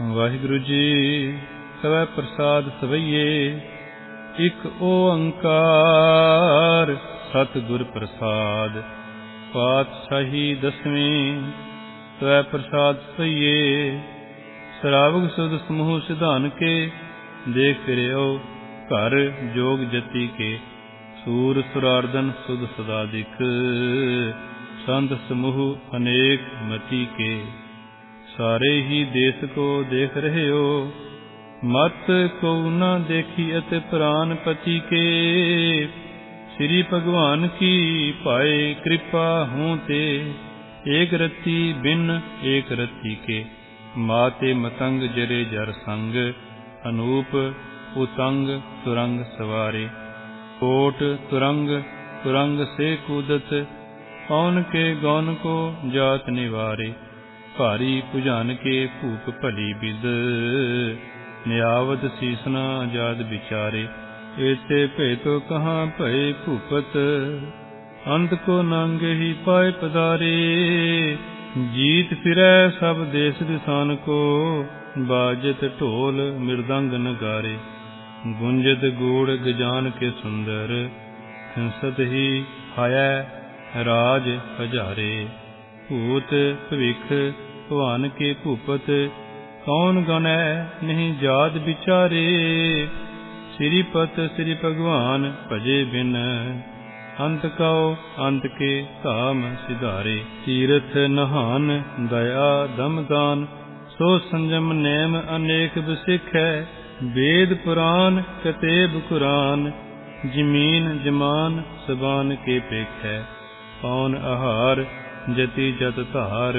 ਵਾਹਿਗੁਰੂ ਜੀ, ਸਵੈ ਪ੍ਰਸਾਦ ਸਵਈਏ, ਇਕ ਓੰਕਾਰ ਸਤਿਗੁਰ ਪ੍ਰਸਾਦ। ਪਾਤਸ਼ਾਹੀ ਦਸਵੀਂ, ਸਵੈ ਪ੍ਰਸਾਦ ਸਈਏ ਸਰਾਵਗ ਸੁਧ ਸਮੂਹ ਸਿਧਾਨ ਕੇ, ਦੇਖ ਫਿਰਿਓ ਘਰ ਜੋਗ ਜਤੀ ਕੇ, ਸੂਰ ਸੁਰਾਰਦਨ ਸੁਧ ਸਦਾ ਦਿਖ, ਸੰਤ ਸਮੂਹ ਅਨੇਕ ਮਤੀ ਕੇ। ਸਾਰੇ ਹੀ ਦੇਸ ਕੋ ਦੇਖ ਰਹਿਓ ਮਤ ਕੋ ਨਾ ਦੇਖੀ ਅਤ ਪ੍ਰਾਨ ਪਤੀ ਕੇ। ਸ੍ਰੀ ਭਗਵਾਨ ਕੀ ਪਾਏ ਕਿਰਪਾ ਹੂੰ ਤੇ, ਏਕ ਰਤੀ ਬਿਨ ਏਕ ਰਤੀ ਕੇ। ਮਾਤੇ ਮਤੰਗ ਜਰੇ ਜਰ ਸੰਗ, ਅਨੂਪ ਉਤੰਗ ਤੁਰੰਗ ਸਵਾਰੇ। ਕੋਟ ਤੁਰੰਗ ਤੁਰੰਗ ਸੇ ਕੂਦਤ ਕੌਣ ਕੇ ਗੌਨ ਕੋ ਜਾਤ ਨਿਵਾਰੇ। ਭਾਰੀ ਭੁਜਾਨ ਕੇ ਭੂਪ ਭਲੀ ਬਿਦ। ਨਿਆਵਤ ਸੀਸਨਾ ਆਜ਼ਾਦ ਵਿਚਾਰੇ ਏਤੇ ਭੇਤੋ ਕਹਾਂ ਭਏ ਭੂਪਤ। ਅੰਤ ਕੋ ਨੰਗੇ ਹੀ ਪਾਏ ਪਦਾਰੇ, ਜੀਤ ਫਿਰੈ ਸਭ ਦੇਸ ਦਿਸਾਨ ਕੋ, ਬਾਜਤ ਢੋਲ ਮਿਰਦੰਗ ਨਗਾਰੇ। ਗੁੰਜਤ ਗੂੜ ਗਜਾਨ ਕੇ ਸੁੰਦਰ, ਹੰਸਤ ਹੀ ਹਾਇ ਰਾਜ ਹਜ਼ਾਰੇ। ਭੂਤ ਭਵਿਖ ਭਵਾਨ ਕੇ ਭੂਪਤ, ਕੌਣ ਗਣੈ ਨਹੀਂ ਜਾਤ ਵਿਚਾਰੇ? ਸ੍ਰੀ ਪਤ ਸ੍ਰੀ ਭਗਵਾਨ ਭਜੇ ਬਿਨ, ਅੰਤ ਕਉ ਅੰਤ ਕੇ ਧਾਮ ਸਿਧਾਰੇ। ਤੀਰਥ ਨਹਾਨ ਦਇਆ ਦਮਦਾਨ ਸੋ ਸੰਜਮ ਨੇਮ ਅਨੇਕ ਬਸਿਖੈ ਵੇਦ ਪੁਰਾਨ ਕਤੇਬ ਕੁਰਾਨ, ਜ਼ਮੀਨ ਜਮਾਨ ਸਬਾਨ ਕੇ ਪੇਖੈ। ਕੌਣ ਆਹਾਰ ਜਤੀ ਜਤ ਧਾਰ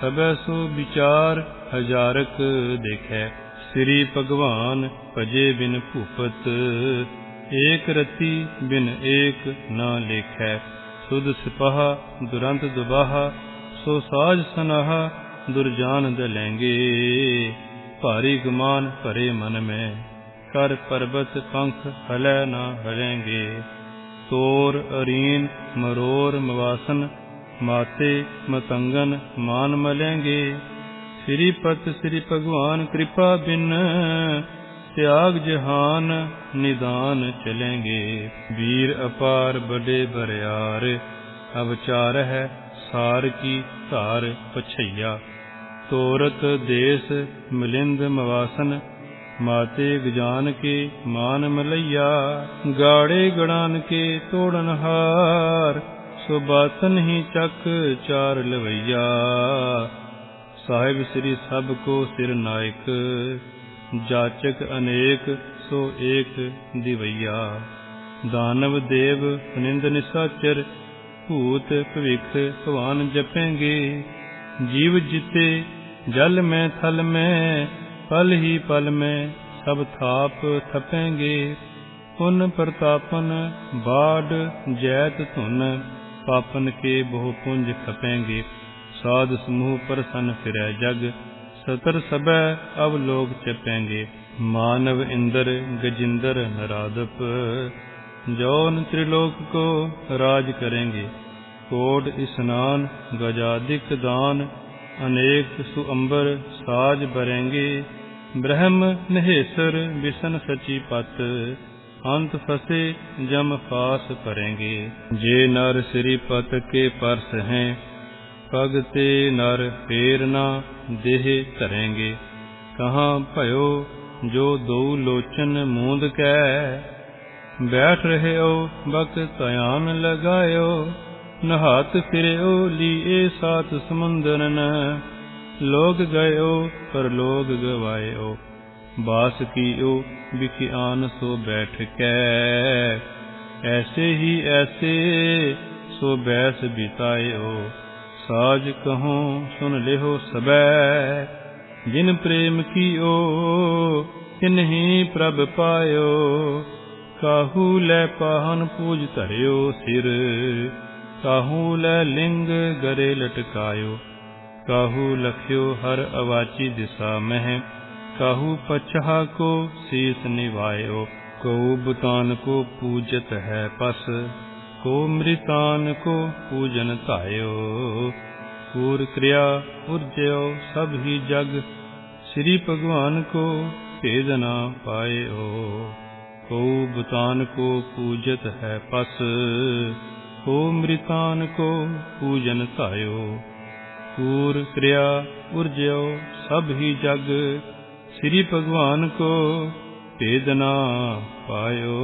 ਸਬੈ ਸੋ ਵਿਚਾਰ ਹਜ਼ਾਰਕ ਦੇਖੈ, ਸ੍ਰੀ ਭਗਵਾਨ ਭਜੇ ਬਿਨ ਭੂਪਤ। ਏਕ ਰਤੀ ਬਿਨ ਏਕ ਨਾ ਲੇਖੈ, ਸੁਧ ਸਿਪਾਹ ਦੁਰੰਤ ਦੁਬਾਹ, ਸੋ ਸਾਜ ਸਨਾਹ ਦੁਰਜਾਨ ਦਲੈਂਗੇ ਭਾਰੀ ਗਮਾਨ ਭਰੇ ਮਨ ਮੈਂ, ਕਰ ਪਰਬਤ ਪੰਖ ਹਲੈ ਨਾ ਹਲੈਂਗੇ। ਤੋਰ ਅਰੀਨ ਮਰੋਰ ਮਵਾਸਨ ਮਾਤੇ ਮਤੰਗਨ ਮਾਨ ਮਲੇਂਗੇ। ਸ੍ਰੀ ਪਤ ਸ੍ਰੀ ਭਗਵਾਨ ਕਿਰਪਾ ਬਿਨ ਤਿਆਗ ਜਹਾਨ ਨਿਦਾਨ ਚਲੇਂਗੇ। ਵੀਰ ਅਪਾਰ ਬੜੇ ਬਰਿਆਰ, ਅਵਚਾਰ ਹੈ ਸਾਰ ਕੀ ਧਾਰ ਪਛਈਆ। ਤੋਰਤ ਦੇਸ ਮਿਲਿੰਦ ਮਵਾਸਨ, ਮਾਤੇ ਗਜਾਨ ਕੇ ਮਾਨ ਮਲਈਆ। ਗਾੜੇ ਗੜਾਨ ਕੇ ਤੋੜਨ ਹਾਰ ਸੁਬਾਸਨ ਹੀ ਚੱਕ ਚਾਰ ਲਵਈਆ। ਸਾਹਿਬ ਸ੍ਰੀ ਸਭ ਕੋ ਸਿਰ ਨਾਇਕ, ਜਾਚਕ ਅਨੇਕ ਸੋ ਏਕ ਦਿਵਈਆ। ਦਾਨਵ ਦੇਵ ਨਿੰਦ ਨਿਸਾਚਰ, ਭੂਤ ਭਵਿਖ ਭਵਾਨ ਜਪੇਂਗੇ। ਜੀਵ ਜਿਤੇ ਜਲ ਮੈਂ ਥਲ ਮੈਂ, ਪਲ ਹੀ ਪਲ ਮੈਂ ਸਭ ਥਾਪ ਥਪੇਂਗੇ। ਪੁਨ ਪ੍ਰਤਾਪਨ ਬਾੜ ਜੈਤ ਧੁਨ ਪਾਪਨ ਕੇ ਬਹੁ ਪੁੰਜ ਖਪੇਂਗੇ। ਸਾਧ ਸਮੂਹ ਪਰਸਨ ਫਿਰੈ ਜਗ, ਸਤਰ ਸਬੈ ਅਬ ਲੋਕ ਚਪੇਂਗੇ। ਮਾਨਵ ਇੰਦਰ ਗਜਿੰਦਰ ਨਰਾਦਪ ਜੋਨ ਤ੍ਰਿਲੋਕ ਕੋ ਰਾਜ ਕरेंगे ਕੋਟ ਇਸਨਾਨ ਗਜਾਦਿਕ ਦਾਨ, ਅਨੇਕ ਸੁਅੰਬਰ ਸਾਜ ਬਰੇਂਗੇ ਬ੍ਰਹਮ ਨਹੇਸਰ ਵਿਸ਼ਨ ਸਚੀ ਪਤ ਅੰਤ ਫਸੇ, ਜਮ ਫਾਸ ਪਰੇਂਗੇ ਜੇ ਨਰ ਸ੍ਰੀ ਪਤ ਕੇ ਪਰਸ ਹੈ ਪਗ ਤੇ ਨਰ ਫੇਰ ਨਾ ਦੇਹ ਧਰੇਂਗੇ। ਕਹਾਂ ਭਇਓ, ਜੋ ਦੋ ਲੋਚਨ ਮੂੰਦ ਕੈ। ਬੈਠ ਰਹਿਓ, ਬਕ ਧਿਆਨ ਲਗਾਇਓ। ਨਹਾਤ ਫਿਰਿਓ, ਲੀਏ ਸਾਤ ਸਮੁੰਦਰਨ। ਲੋਗ ਗਇਓ ਪਰ ਲੋਗ ਗਵਾਇਓ। ਬਾਸ ਕੀਓ ਵਿਖਿਆਨ ਸੋ ਬੈਠ ਕੈ। ਐਸੇ ਹੀ ਐਸੇ ਸੋ ਬੈਸ ਬਿਤਾਇਓ। ਸਾਜ ਕਹੋ ਸੁਨ ਲਿਓ ਸਬੈ। ਜਿਨ ਪ੍ਰੇਮ ਕੀਓ ਤਿਨਹੀ ਪ੍ਰਭ ਪਾਇਓ। ਕਾਹੂ ਲੈ ਪਾਹਨ ਪੂਜ ਧਰਿਓ ਸਿਰ। ਕਾਹੂ ਲੈ ਲਿੰਗ ਗਰੇ ਲਟਕਾਇਓ। ਕਾਹੂ ਲਖਿਓ ਹਰ ਅਵਾਚੀ ਦਿਸਾ ਮਹਿ। ਕਾਹੂ ਪਛਾ ਕੋ ਸੀਸ ਨਿਵਾਇਓ ਕੋ ਬੁਤਾਨ ਕੋ ਪੂਜਤ ਹੈ ਪਸ ਕੋ ਮ੍ਰਿਤਾਨ ਕੋ ਪੂਜਨ ਧਾਇਓ। ਕੂਰ ਕਿਰਿਆ ਉਰਜਿਓ ਸਭ ਹੀ ਜਗ, ਸ੍ਰੀ ਭਗਵਾਨ ਕੋ ਭੇਦ ਨਾ ਪਾਇਓ। ਕੋ ਬੁਤਾਨ ਕੋ ਪੂਜਤ ਹੈ ਪਸ ਕੋ ਮ੍ਰਿਤਾਨ ਕੋ ਪੂਜਨ ਧਾਇਓ। ਕੂਰ ਕਿਰਿਆ ਉਰਜਿਓ ਸਭ ਹੀ ਜਗ ਸ੍ਰੀ ਭਗਵਾਨ ਕੋ ਭੇਦ ਪਾਇਓ।